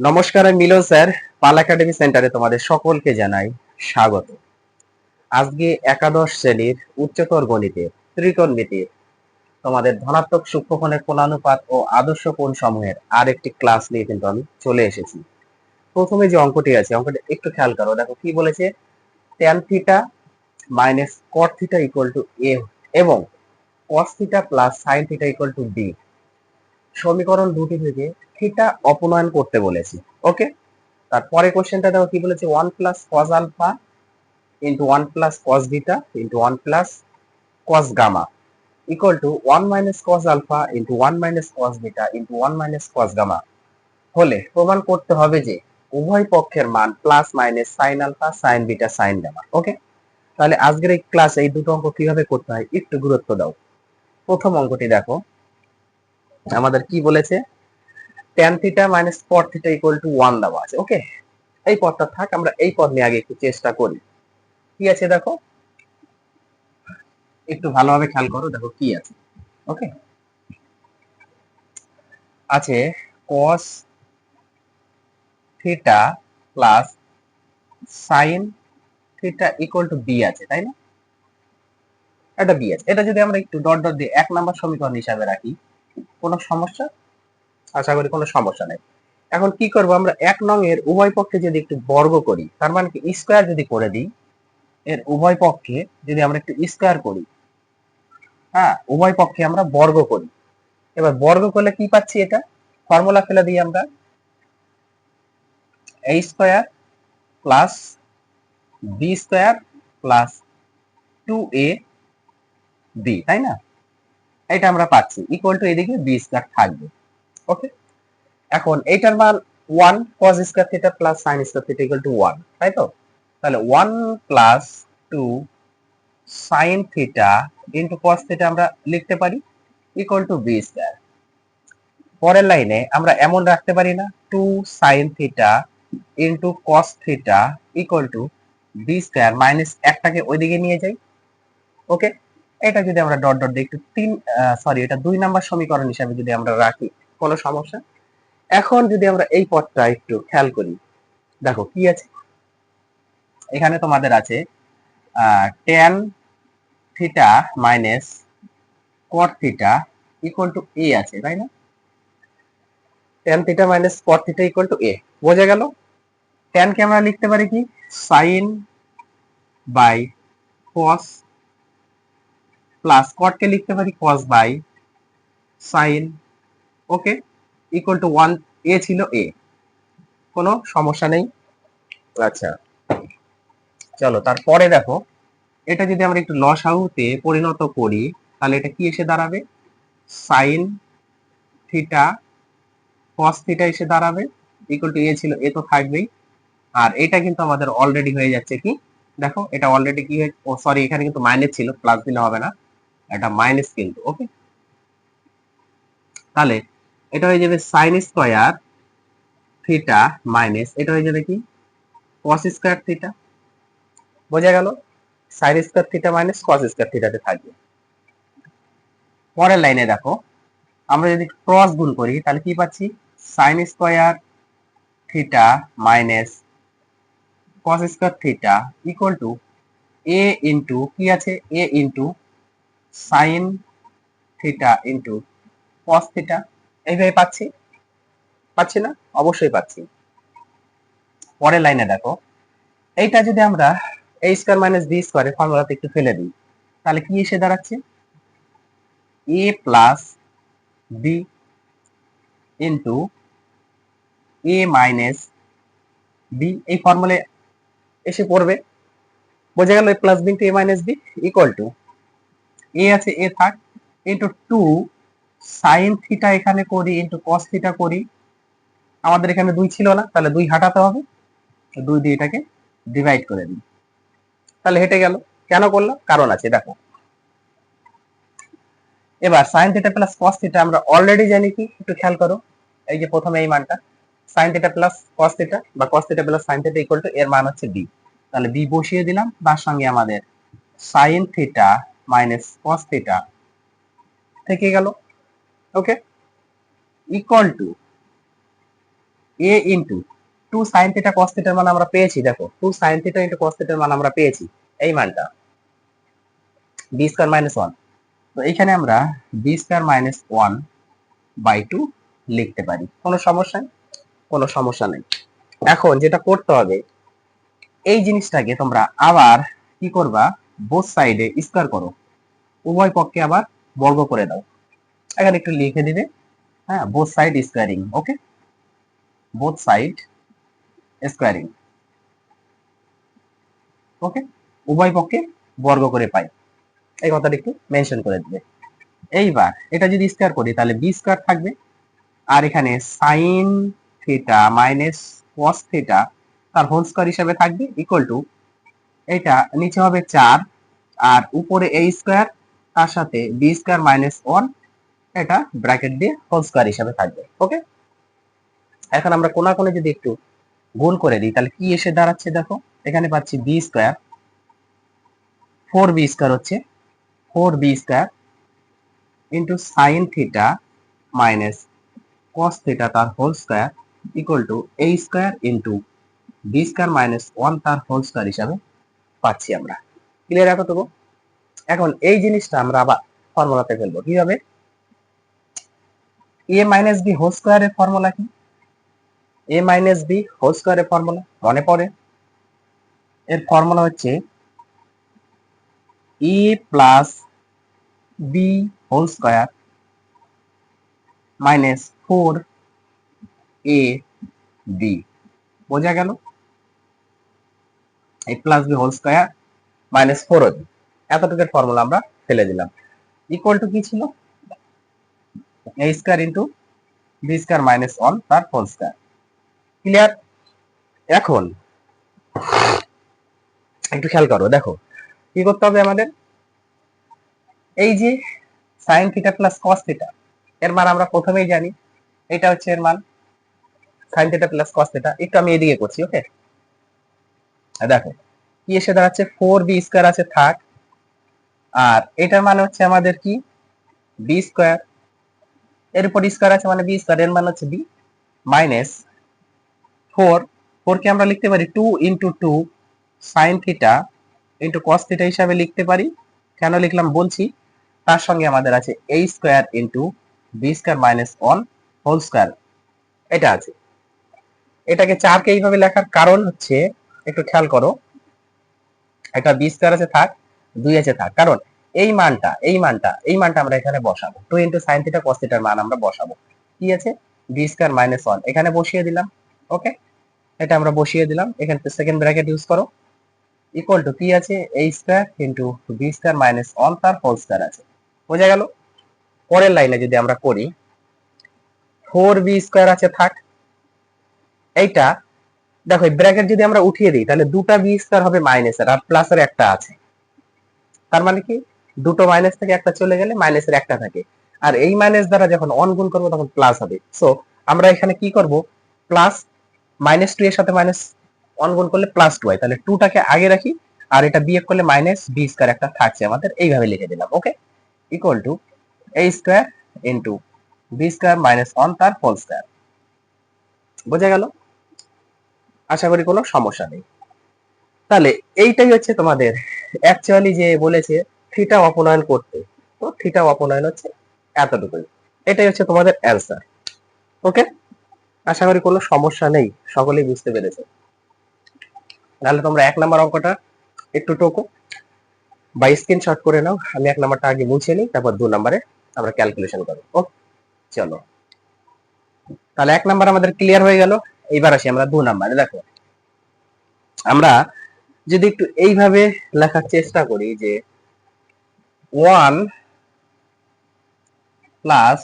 নমস্কার, আমি মিলন স্যার, পাল একাডেমি সেন্টারে তোমাদের সকলকে জানাই স্বাগত। আজকে একাদশ শ্রেণির উচ্চতর গণিতের ত্রিকোণমিতির তোমাদের ধনাত্মক সূক্ষ্মকোণের কোণানুপাত ও আদর্শ কোণ সমূহের আরেকটি ক্লাস নিয়ে কিন্তু আমি চলে এসেছি। প্রথমে যে অঙ্কটি আছে, অঙ্কটি একটু খেয়াল করো। দেখো কি বলেছে? Tan theta minus cot theta equal to A এবং cos theta plus sine theta equal to B সমীকরণ দুটি থেকে থিটা অপনয়ন করতে বলেছি ওকে তারপরে কোশ্চেনটা দেখো কি বলেছে? One plus cos alpha into one plus cos beta into one plus cos gamma equal to one minus cos alpha into one minus cos beta into one minus cos gamma হলে প্রমাণ করতে হবে যে উভয় পক্ষের মান plus minus sine alpha sine beta sine gamma okay তাহলে আজকের এই ক্লাস এই দুটো অঙ্ক কীভাবে করতে হয় একটু গুরুত্ব দাও। প্রথম অঙ্কটি দেখো। আমাদের কি বলেছে? tan theta minus cot theta equal to one দেওয়া আছে ওকে এই পদটা থাক, আমরা এই পদ নিয়ে আগে একটু চেষ্টা করি। কি আছে দেখো? একটু ভালোভাবে খেয়াল করো, দেখো কি আছে ওকে আছে cos theta plus sine theta equal to B আছে, তাই না? এটা বি আছে। এটা যদি আমরা একটু ডট ডট দিয়ে এক নাম্বার সমীকরণ হিসাবে রাখি কোনো সমস্যা? আশা করি কোনো সমস্যা নেই। এখন কি করব? আমরা এক নং এর উভয় পক্ষে যদি একটু বর্গ করি, তার মানে কি? স্কোয়ার যদি করে দিই, এর উভয় পক্ষে যদি আমরা একটু স্কোয়ার করি হ্যাঁ উভয় পক্ষে আমরা বর্গ করি। এবার বর্গ করলে কি পাচ্ছি এটা? ফর্মুলা ফেলে দিই আমরা। A square plus B square plus two A B তাই না? এটা আমরা পাচ্ছি। ইকুয়াল টু এদিকে বি স্কোয়ার থাকবে। ওকে এখন এইটার মান one cos square theta plus sine square theta equal to one তাই তো? তাহলে one plus two sine theta into cos theta আমরা লিখতে পারি ইকুয়াল টু বি স্কোয়ার পরের লাইনে আমরা এমন রাখতে পারি না two sine theta into cos theta equal to B square minus একটাকে ওইদিকে নিয়ে যাই। ওকে এটা যদি আমরা ডট ডট দিয়ে একটু তিন সরি এটা দুই নাম্বার সমীকরণ হিসাবে যদি আমরা রাখি, কোনো সমস্যা? এখন যদি আমরা এই পদটা একটু খেয়াল করি, দেখো কি আছে? এখানে তোমাদের আছে ten theta minus cot theta equal to A আছে, তাই না? Ten theta minus cot theta equal to A বোঝা গেল? টেন কে আমরা লিখতে পারি কি? Sine by cos plus cot কে লিখতে পারি cos by sine okay equal to one A ছিল এ কোনো সমস্যা নেই? আচ্ছা চলো তারপরে দেখো, এটা যদি আমরা একটু লসাহুতে পরিণত করি, তাহলে এটা কি এসে দাঁড়াবে? সাইন থিটা কস থিটা এসে দাঁড়াবে ইকুয়াল টু এ ছিল এ তো থাকবেই, আর এটা কিন্তু আমাদের অলরেডি হয়ে যাচ্ছে কি? দেখো, এটা অলরেডি কি হয়েছে ও সরি এখানে কিন্তু মাইনাস ছিল প্লাস দিলে হবে না। এটা মাইনাস কিন্তু ওকে তাহলে এটা হয়ে যাবে সাইন স্কোয়ার থিটা মাইনাস এটা হয়ে যাবে কি? কস স্কোয়ার থিটা বোঝা গেল? Sine square theta minus cos square থিটাতে থাকবে। পরের লাইনে দেখো, আমরা যদি ক্রস গুণ করি, তাহলে কি পাচ্ছি? Sine square theta minus cos square theta equal to A into কি আছে? A into sine theta into cos theta এইভাবে পাচ্ছি? পাচ্ছি না? অবশ্যই পাচ্ছি। পরের লাইনে দেখো। এইটা যদি আমরা এ স্কোয়ার মাইনাস বি স্কোয়ারের ফর্মুলাতে একটু ফেলে দিই, তাহলে কি এসে দাঁড়াচ্ছে? A plus B into A minus B এই ফর্মুলে এসে পড়বে। বোঝা গেল A plus B into A minus B equal to A আছে এ থাক ইন্টু টু সাইন থিটা এখানে করি ইন্টু কস থিটা করি। আমাদের এখানে দুই ছিল না, তাহলে দুই হাঁটাতে হবে। দুই দিয়ে এটাকে ডিভাইড করে দিই। তাহলে হেঁটে গেল। কেন করলাম? কারণ আছে, দেখো। এবার sine theta plus cos theta আমরা অলরেডি জানি কি? একটু খেয়াল করো। এই যে প্রথমে এই মানটা। Sine theta plus cos theta বা cos theta plus sine theta equal to এর মান হচ্ছে বি তাহলে বি বসিয়ে দিলাম। তার সঙ্গে আমাদের sine theta minus cos theta থেকে গেল okay equal to A into two sine theta cos থিটার মান আমরা পেয়েছি, দেখো two sine theta into cos থিটার মান আমরা পেয়েছি, এই মানটা বি স্কোয়ার মাইনাস ওয়ান তো এখানে আমরা B square minus one by two লিখতে পারি, কোনো সমস্যা কোনো সমস্যা নেই। এখন যেটা করতে হবে, এই জিনিসটাকে তোমরা আবার কি করবা বোথ সাইডে স্কোয়ার করো। উভয় পক্ষে আবার বর্গ করে দাও। এখানে একটু লিখে দিবে। হ্যাঁ both side squaring okay both side squaring okay উভয় পক্ষে বর্গ করে পাই। এই কথাটা একটু মেনশন করে দিবে। এইবার এটা যদি স্কোয়ার করি, তাহলে বি স্কোয়ার থাকবে। আর এখানে sine theta minus cos theta তার হোল স্কোয়ার হিসাবে থাকবে ইকুয়াল টু এটা নিচে হবে চার, আর উপরে এ স্কোয়ার তার সাথে বি স্কোয়ার মাইনাস ওয়ান এটা ব্র্যাকেট দিয়ে হোল স্কোয়ার হিসাবে থাকবে ওকে এখন আমরা কোনা কোণে যদি একটু গুণ করে দিই, তাহলে কি এসে দাঁড়াচ্ছে দেখো? এখানে পাচ্ছি B square four B square হচ্ছে four B square into sine theta minus cos theta তার whole square equal to A square into B square minus one তার হোল স্কোয়ার হিসাবে পাচ্ছি আমরা। ক্লিয়ার এতটুকু এখন এই জিনিসটা আমরা আবার ফর্মুলাতে ফেলব। কি হবে এ মাইনাস বি হোল স্কোয়ারের ফর্মুলা কি? এ মাইনাস বি হোল স্কোয়ারের ফর্মুলা মনে পড়ে? এর ফর্মুলা হচ্ছে A plus B whole square minus four A B বোঝা গেল? A plus B whole square minus four B এতটুকুর formula আমরা ফেলে দিলাম। ইকুয়াল টু কি ছিল? A square into B square minus one তার হোল স্কোয়ার ক্লিয়ার এখন একটু খেয়াল করো, দেখো, কি করতে হবে আমাদের? এই যে sine theta plus cos theta এর মান আমরা প্রথমেই জানি, এটা হচ্ছে এর মান। Sine theta plus cos theta একটু আমি এদিকে করছি ওকে দেখো, কি এসে দাঁড়াচ্ছে? ফোর বি স্কোয়ার আছে, থাক। আর এটার মানে হচ্ছে আমাদের কি? বি স্কোয়ার এর উপর স্কোয়ার আছে মানে বি স্কোয়ার এর মানে হচ্ছে বি মাইনাস ফোর ফোর কে আমরা লিখতে পারি two into two sine theta into cos theta হিসাবে লিখতে পারি। কেন লিখলাম? বলছি, তার সঙ্গে আমাদের আছে A square into B square minus one whole square এটা আছে। এটাকে চারকে এইভাবে লেখার কারণ হচ্ছে, একটু খেয়াল করো। একটা বি স্কোয়ার আছে, থাক। দুই আছে থাক কারণ এই মানটা এই মানটা এই মানটা আমরা এখানে বসাবো। Two into sine theta cos থিটার মান আমরা বসাবো। কি আছে? বি স্কোয়ার মাইনাস ওয়ান এখানে বসিয়ে দিলাম। ওকে এটা আমরা বসিয়ে দিলাম। এখানে সেকেন্ড ব্র্যাকেট ইউজ করো। ইকুয়াল টু কি আছে? A square into B square minus one তার হোল স্কোয়ার আছে। বোঝা গেল? পরের লাইনে যদি আমরা করি ফোর বি স্কোয়ার আছে, থাক। এইটা, দেখো ব্র্যাকেট যদি আমরা উঠিয়ে দিই, তাহলে দুটা বি স্কোয়ার হবে মাইনাসের আর প্লাস প্লাসের একটা আছে। তার মানে কি? দুটো মাইনাস থেকে একটা চলে গেলে মাইনাসের একটা থাকে। আর এই মাইনাস দ্বারা যখন অন গুণ করব তখন প্লাস হবে। সো আমরা এখানে কি করব? প্লাস মাইনাস টু এর সাথে মাইনাস অন গুণ করলে প্লাস টু হয়। তাহলে টুটাকে আগে রাখি, আর এটা বিয়োগ করলে মাইনাস বি স্কোয়ার একটা থাকছে আমাদের। এইভাবে লিখে দিলাম okay equal to A square into B square minus one তার হোল স্কোয়ার বোঝা গেল? আশা করি কোনো সমস্যা নেই। তাহলে এইটাই হচ্ছে তোমাদের অ্যাকচুয়ালি যে বলেছে থিটা অপনয়ন করতে। তো থিটা অপনয়ন হচ্ছে এতটুকুই। এটাই হচ্ছে তোমাদের অ্যান্সার ওকে আশা করি কোনো সমস্যা নেই। সকলেই বুঝতে পেরেছে। তাহলে তোমরা এক নাম্বার অঙ্কটা একটু টোকো। বা স্ক্রিনশট করে নাও। আমি এক নাম্বারটা আগে মুছে নিই, তারপর দু নাম্বারে আমরা ক্যালকুলেশন করব। ও চলো। তাহলে এক নাম্বার আমাদের ক্লিয়ার হয়ে গেল। এইবার আসি আমরা দু নাম্বারে। দেখো, আমরা যদি একটু এইভাবে লেখার চেষ্টা করি যে one plus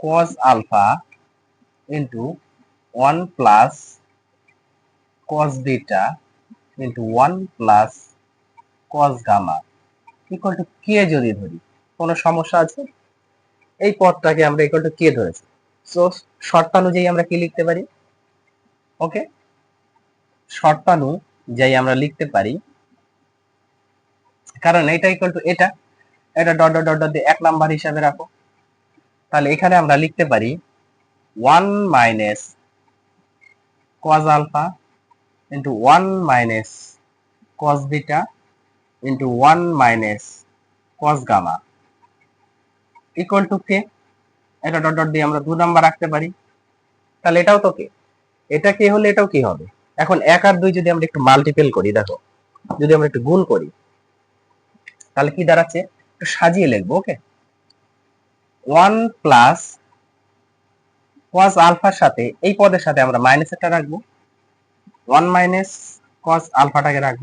cos alpha into one plus cos beta into one plus cos gamma equal to K যদি ধরি, কোনো সমস্যা আছে? এই পদটাকে আমরা ইকুয়াল টু কে ধরেছি। সো শর্তানুযায়ী আমরা কি লিখতে পারি? ওকে শর্তানুযায়ী আমরা লিখতে পারি। কারণ এটা ইকুয়াল টু এটা এটা ডট ডট ডট দিয়ে এক নাম্বার হিসাবে রাখো। তাহলে এখানে আমরা লিখতে পারি one minus cos alpha into 1 minus cos beta into 1 minus cos gamma equal to k, এটা ডট ডট দিয়ে আমরা দু নাম্বার রাখতে পারি। তাহলে এটাও তো কে এটা কে হলে এটাও কি হবে। এখন এক আর দুই যদি আমরা একটু মাল্টিপেল করি, দেখো, যদি আমরা একটু গুণ করি, তাহলে কি দাঁড়াচ্ছে? একটু সাজিয়ে লিখব, ওকে? ওয়ান প্লাস কস আলফার সাথে এই পদের সাথে আমরা মাইনাস একটা রাখব। ওয়ান মাইনাস কস আলফাটাকে রাখব।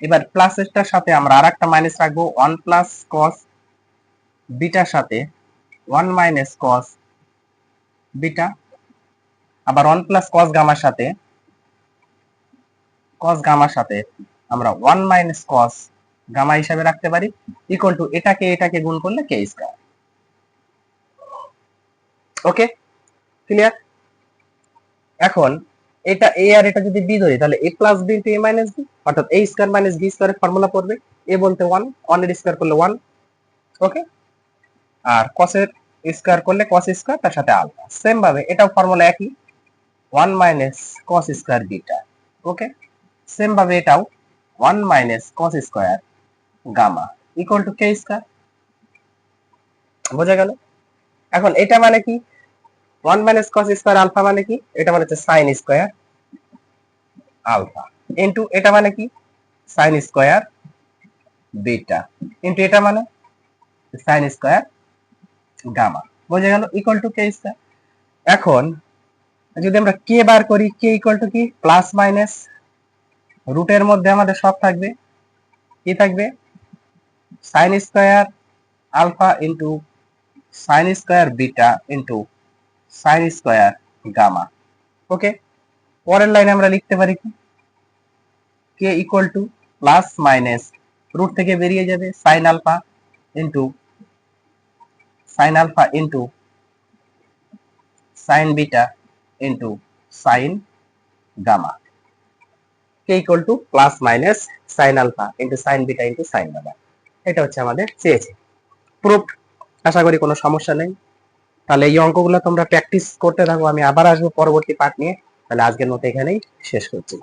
এবার প্লাস এটার সাথে আমরা আর একটা মাইনাস রাখব। ওয়ান প্লাস কস বিটার সাথে ওয়ান মাইনাস কস বিটা। আবার ওয়ান প্লাস কস গামার সাথে কস গামার সাথে আমরা ওয়ান মাইনাস কস গামা হিসাবে রাখতে পারি ইকুয়াল টু এটাকে এটাকে গুণ করলে কে স্কয়ার ওকে ক্লিয়ার এখন এটা এ আর এটা যদি বি ধরি, তাহলে এ প্লাস বি ইন্টু অর্থাৎ এ স্কয়ার মাইনাস বি স্কয়ারের ফর্মুলা পড়বে। এ বলতে ওয়ান ওয়ানের স্কয়ার করলে ওয়ান ওকে আর কসের স্কয়ার করলে কস স্কয়ার তার সাথে আলফা সেম ভাবে এটাও ফর্মুলা একই। One minus cos square beta okay same ভাবে এটাও one minus cos square gamma equal to K square বোঝা গেল? এখন এটা মানে কি? One minus cos square alpha মানে কি? এটা মানে হচ্ছে সাইন স্কয়ার আলফা ইন্টু এটা মানে কি? সাইন স্কয়ার বিটা ইন্টু এটা মানে সাইন স্কয়ার গামা বোঝা গেল? ইকুয়াল টু কে স্কয়ার এখন যদি আমরা কে বার করি কে ইকুয়াল টু কি? প্লাস মাইনাস রুটের মধ্যে আমাদের সব থাকবে। কি থাকবে? Sine square alpha into sine square beta into sine square gamma okay পরের লাইনে আমরা লিখতে পারি কি? K equal to plus minus root থেকে বেরিয়ে যাবে sine alpha into sine alpha into sine beta into sine gamma K equal to plus minus sine alpha into sine beta into sine gamma এটা হচ্ছে আমাদের চেয়েছে প্রুফ আশা করি কোনো সমস্যা নেই। তাহলে এই অঙ্কগুলো তোমরা প্র্যাকটিস করতে থাকো। আমি আবার আসব পরবর্তী পার্ট নিয়ে। তাহলে আজকের মতো এখানেই শেষ করছি।